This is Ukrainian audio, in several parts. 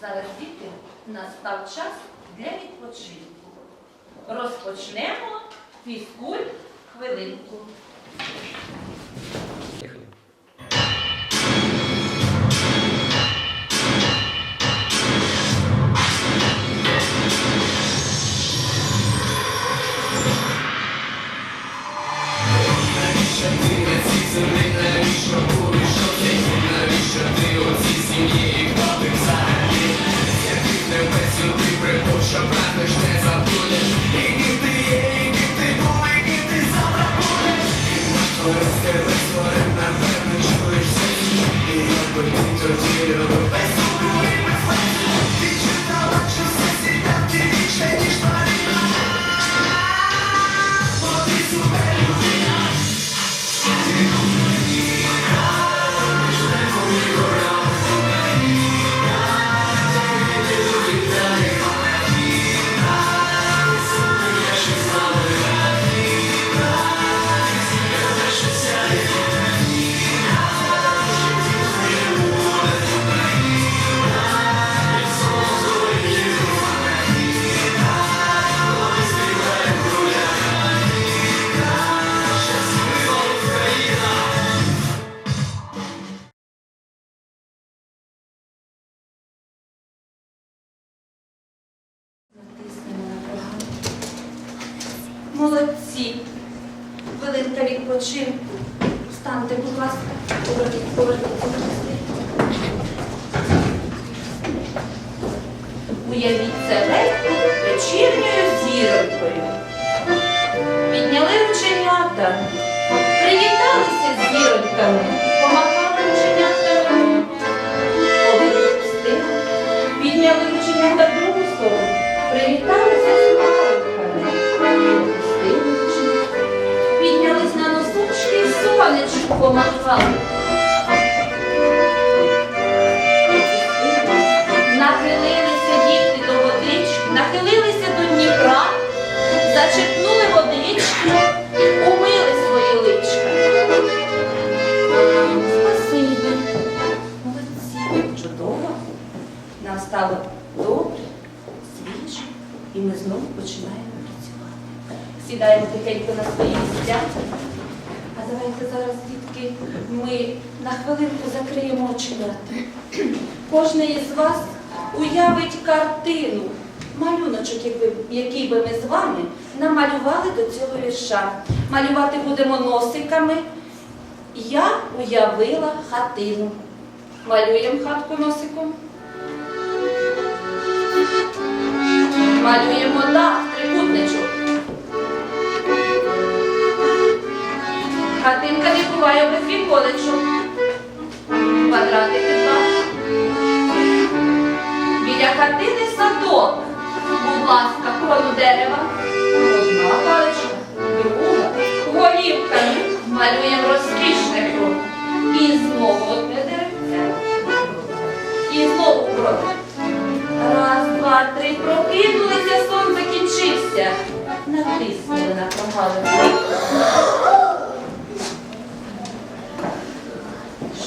Зараз діти настав час для відпочинку. Розпочнемо фізкульт хвилинку. 불이 젖으려고. Молодці. Хвилинка відпочинку. Встаньте, будь ласка. Поверніть, поверніть, поверніть. Уявіть себе вечірньою зіронькою. Підняли рученята, привіталися з зіроньками, помахали. Нахилилися діти до водички, нахилилися до Дніпра, зачерпнули водички, умили свої личка. Спасибі. Молодці. Чудово. Нам стало добре, свіже, і ми знову починаємо працювати. Сідаємо тихенько на свої місця. Давайте зараз, дітки, ми на хвилинку закриємо оченята. Кожний із вас уявить картину, малюночок, який би ми з вами намалювали до цього вірша. Малювати будемо носиками. Я уявила хатину. Малюємо хатку носиком. Малюємо дах, Буває без віконечок. Квадратики два. Біля хатини садок. Будь ласка, крону дерева. Одна паличка, друга. Голівками малюємо розкішне кров. І знову одне деревце. І знову кров. Раз, два, три, прокинулися, сон закінчився. Натиснули на прогалину.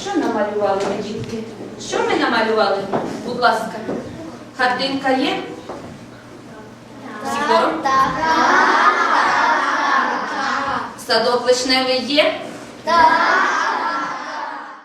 Що намалювали ми, дітки? Що ми намалювали? Будь ласка, хатинка є? Всі хором? Садок вишневий є? Так.